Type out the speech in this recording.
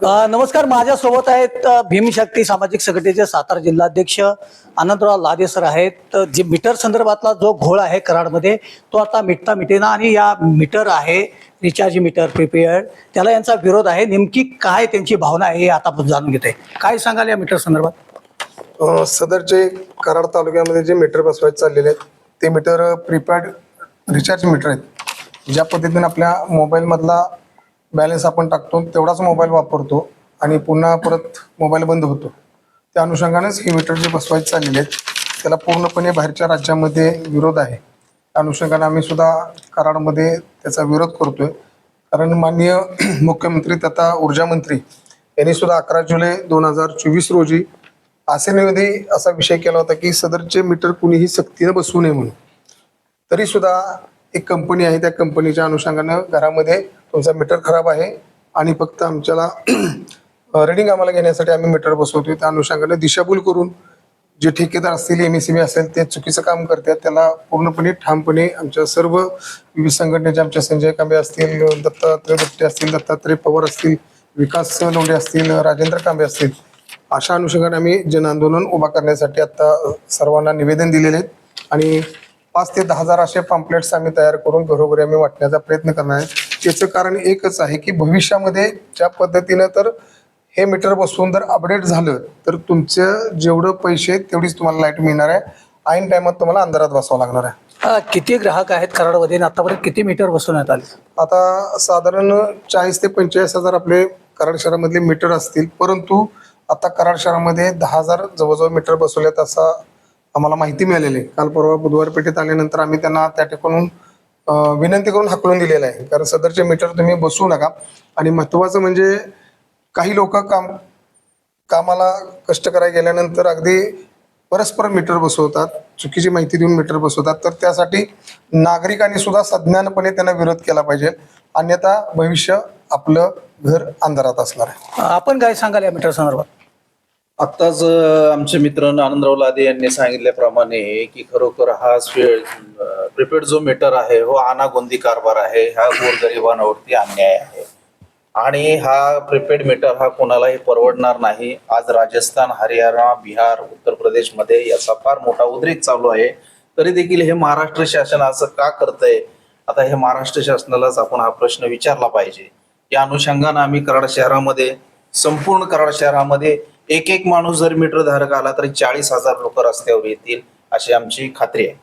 नमस्कार माझ्यासोबत आहेत भीमशक्ती सामाजिक संघटनेचे सातारा जिल्हाध्यक्ष आनंदराव लादे सर आहेत. तर जे मीटर संदर्भातला जो घोळ आहे कराडमध्ये तो आता मिटता मिटेना आणि या मीटर आहे रिचार्ज मीटर प्रिपेअर्ड त्याला यांचा विरोध आहे. नेमकी काय त्यांची भावना आहे हे आता आपण जाणून घेते काय सांगाल या मीटर संदर्भात? सदरचे कराड तालुक्यामध्ये जे मीटर बसवायचे चाललेले आहेत ते मीटर प्रिपेअर्ड रिचार्ज मीटर आहेत. ज्या पद्धतीने आपल्या मोबाईलमधला बॅलन्स आपण टाकतो तेवढाच मोबाईल वापरतो आणि पुन्हा परत मोबाईल बंद होतो. त्या अनुषंगानेच हे मीटर जे बसवायचे चाललेले आहेत त्याला पूर्णपणे बाहेरच्या राज्यामध्ये विरोध आहे. त्या अनुषंगाने आम्ही सुद्धा कराडमध्ये त्याचा विरोध करतोय. कारण माननीय मुख्यमंत्री तथा ऊर्जा मंत्री यांनी सुद्धा अकरा जुलै दोन हजार चोवीस रोजी आसेनेमध्ये असा विषय केला होता की सदरचे मीटर कुणीही सक्तीनं बसवू नये म्हणून. तरी सुद्धा एक कंपनी आहे त्या कंपनीच्या अनुषंगानं घरामध्ये तुमचा मीटर खराब आहे आणि फक्त आमच्याला रिडिंग आम्हाला घेण्यासाठी आम्ही मीटर बसवतो त्या अनुषंगानं दिशाभूल करून जे ठेकेदार असतील एम एस असेल ते चुकीचं काम करतात. त्याला पूर्णपणे ठामपणे आमच्या सर्व विविध संघटनेचे आमच्या संजय कांबे असतील दत्तात्रय भट्टे असतील दत्तात्रय पवार असतील विकास लोंढे असतील राजेंद्र कांबे असतील अशा अनुषंगाने आम्ही जन आंदोलन उभा करण्यासाठी आता सर्वांना निवेदन दिलेले आहेत. आणि पाच ते दहा हजार असे पॉम्पलेट्स आम्ही तयार करून घरोघरी आम्ही वाटण्याचा प्रयत्न करणार आहे. त्याचं कारण एकच आहे की भविष्यामध्ये ज्या पद्धतीनं तर हे मीटर बसवून जर अपडेट झालं तर तुमचं जेवढं पैसे तेवढीच तुम्हाला लाइट मिळणार आहे. ऐन टायमात तुम्हाला अंधारात बसावं लागणार आहे. अ, किती ग्राहक आहेत कराडमध्ये? आणि आतापर्यंत किती मीटर बसवण्यात आले? आता साधारण चाळीस ते पंचेचाळीस हजार आपले कराड शहरामधले मीटर असतील. परंतु आता कराड शहरामध्ये दहा हजार जवळजवळ मीटर बसवलेत असा आम्हाला माहिती मिळालेली आहे. काल परवा बुधवार पेठेत आल्यानंतर आम्ही त्यांना त्या ठिकाणून विनंती करून हाकलून दिलेलं आहे. कारण सदरचे मीटर तुम्ही बसवू नका. आणि महत्वाचं म्हणजे काही लोक काम कामाला कष्ट करायला गेल्यानंतर अगदी परस्पर मीटर बसवतात चुकीची माहिती देऊन मीटर बसवतात. तर त्यासाठी नागरिकांनी सुद्धा सज्ञानपणे त्यांना विरोध केला पाहिजे. अन्यथा भविष्य आपलं घर अंधारात असणार आहे. आपण काय सांगाल या मीटर संदर्भात? आत्ताच आमचे मित्र आनंदराव लादे यांनी सांगितल्याप्रमाणे की खरोखर हा प्रिपेड जो मीटर आहे हो आनागोंदी कारभार आहे हा गोरगरिबांवरती अन्याय आहे. आणि हा प्रिपेड मीटर हा कोणालाही परवडणार नाही. आज राजस्थान हरियाणा बिहार उत्तर प्रदेशमध्ये याचा फार मोठा उद्रेक चालू आहे. तरी देखील हे महाराष्ट्र शासन असं का करतंय? आता हे महाराष्ट्र शासनालाच आपण हा प्रश्न विचारला पाहिजे. या अनुषंगानं आम्ही कराड शहरामध्ये संपूर्ण कराड शहरामध्ये एक एक माणूस जर मीटर धारक आला तरी चाळीस हजार लोक रस्त्यावर येतील अशी आमची खात्री आहे.